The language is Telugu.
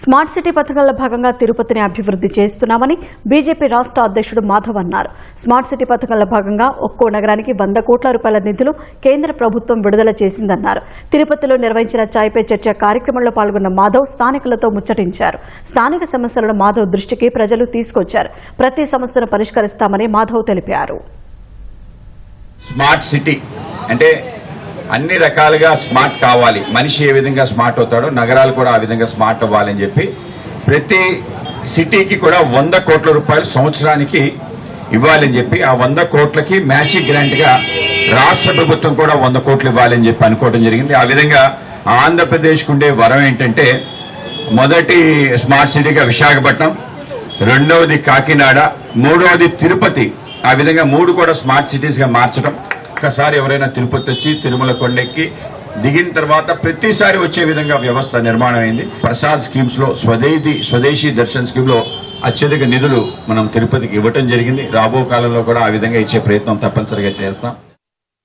స్మార్ట్ సిటీ పథకంలో భాగంగా తిరుపతిని అభివృద్ధి చేస్తున్నామని బీజేపీ రాష్ట్ర అధ్యక్షుడు మాధవ్ అన్నారు. స్మార్ట్ సిటీ పథకంలో భాగంగా ఒక్కో నగరానికి వంద కోట్ల రూపాయల నిధులు కేంద్ర ప్రభుత్వం విడుదల చేసిందన్నారు. తిరుపతిలో నిర్వహించిన చాయ్పై చర్చ కార్యక్రమంలో పాల్గొన్న మాధవ్ స్థానికులతో ముచ్చటించారు. స్థానిక సమస్యలను మాధవ్ దృష్టికి ప్రజలు తీసుకొచ్చారు. ప్రతి సమస్యను పరిష్కరిస్తామని మాధవ్ తెలిపారు. స్మార్ట్ సిటీ అంటే అన్ని రకాలుగా స్మార్ట్ కావాలి. మనిషి ఏ విధంగా స్మార్ట్ అవుతాడో నగరాలు కూడా ఆ విధంగా స్మార్ట్ అవ్వాలని చెప్పి ప్రతి సిటీకి కూడా వంద కోట్ల రూపాయలు సంవత్సరానికి ఇవ్వాలని చెప్పి ఆ వంద కోట్లకి మ్యాచింగ్ గ్రాంట్గా రాష్ట్ర ప్రభుత్వం కూడా వంద కోట్లు ఇవ్వాలని చెప్పి అనుకోవడం జరిగింది. ఆ విధంగా ఆంధ్రప్రదేశ్కు ఉండే వరం ఏంటంటే మొదటి స్మార్ట్ సిటీగా విశాఖపట్నం రెండవది కాకినాడ మూడవది తిరుపతి. ఆ విధంగా మూడు కూడా స్మార్ట్ సిటీస్గా మార్చడం. ఒక్కసారి ఎవరైనా తిరుపతి వచ్చి తిరుమల కొండెక్కి దిగిన తర్వాత ప్రతిసారి వచ్చే విధంగా వ్యవస్థ నిర్మాణం అయింది. ప్రసాద్ స్కీమ్స్లో స్వదేశీ స్వదేశీ దర్శన్ స్కీమ్లో అత్యధిక నిధులు మనం తిరుపతికి ఇవ్వటం జరిగింది. రాబో కాలంలో కూడా ఆ విధంగా ఇచ్చే ప్రయత్నం తప్పనిసరిగా చేస్తాం.